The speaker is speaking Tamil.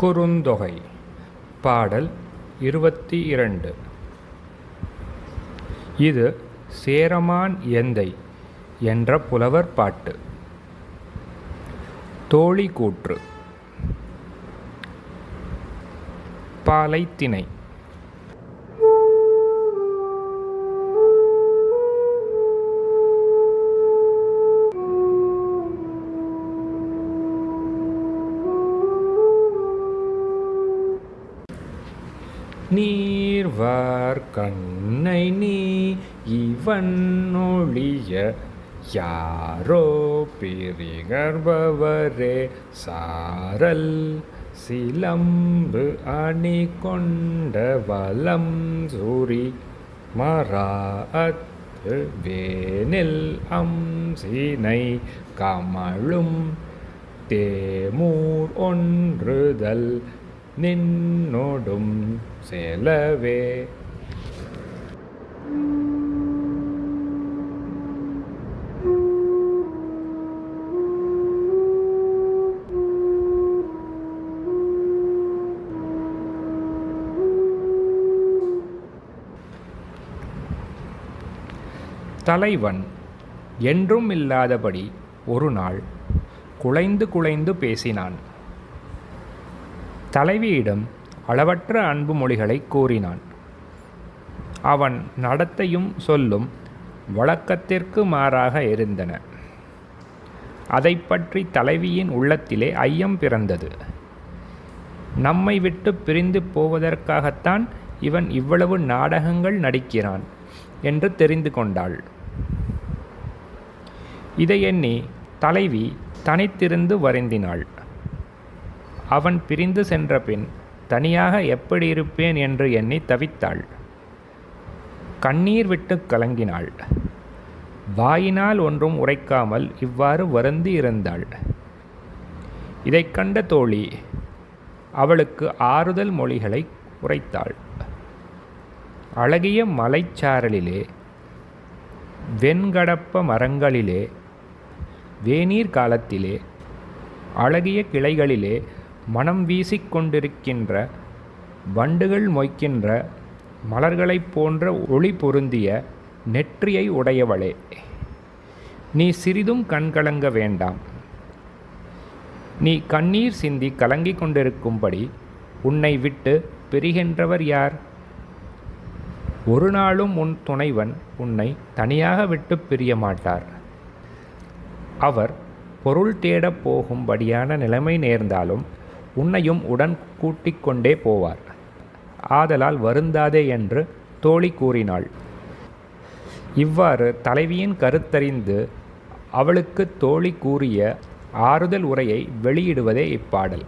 குறுந்தொகை பாடல் இருபத்தி இரண்டு இது சேரமான் எந்தை என்ற புலவர் பாட்டு. தோழி கூற்று பாலைத்திணை. நீர்வார் கண்ணை நீ இவன் ஒழிய யாரோ பிரிகர்பவரே. சாரல் சிலம்பு அணி கொண்ட வலம் சூரி மராத்து வேனில் அம்சினை கமழும் தேமூர் ஒன்றுதல். நின்னோடும் செலவே. தலைவன் என்றும் இல்லாதபடி ஒரு நாள் குலைந்து குலைந்து பேசினான். தலைவியிடம் அளவற்ற அன்பு மொழிகளை கூறினான். அவன் நடத்தையும் சொல்லும் வழக்கத்திற்கு மாறாக இருந்தன. அதை பற்றி தலைவியின் உள்ளத்திலே ஐயம் பிறந்தது. நம்மை விட்டு பிரிந்து போவதற்காகத்தான் இவன் இவ்வளவு நாடகங்கள் நடிக்கிறான் என்று தெரிந்து கொண்டாள். இதை எண்ணி தலைவி தனித்திருந்து வருந்தினாள். அவன் பிரிந்து சென்ற பின் தனியாக எப்படி இருப்பேன் என்று எண்ணி தவித்தாள். கண்ணீர் விட்டு கலங்கினாள். வாயினால் ஒன்றும் உரைக்காமல் இவ்வாறு வருந்தி இருந்தாள். இதைக் கண்ட தோழி அவளுக்கு ஆறுதல் மொழிகளை உரைத்தாள். அழகிய மலைச்சாரலிலே வெண்கடப்ப மரங்களிலே வேநீர் காலத்திலே அழகிய கிளைகளிலே மனம் வீசிக்கொண்டிருக்கின்ற வண்டுகள் மொய்க்கின்ற மலர்களைப் போன்ற ஒளி பொருந்திய நெற்றியை உடையவளே. நீ சிறிதும் கண்கலங்க வேண்டாம். நீ கண்ணீர் சிந்தி கலங்கிக் கொண்டிருக்கும்படி உன்னை விட்டு பிரிகின்றவர் யார்? ஒரு நாளும் உன் துணைவன் உன்னை தனியாக விட்டு பிரிய மாட்டார் அவர் பொருள் தேடப் போகும்படியான நிலைமை நேர்ந்தாலும் உன்னையும் உடன் கூட்டிக் கொண்டே போவார். ஆதலால் வருந்தாதே என்று தோழி கூறினாள். இவ்வாறு தலைவியின் கருத்தறிந்து அவளுக்கு தோழி கூறிய ஆறுதல் உரையை வெளியிடுவதே இப்பாடல்.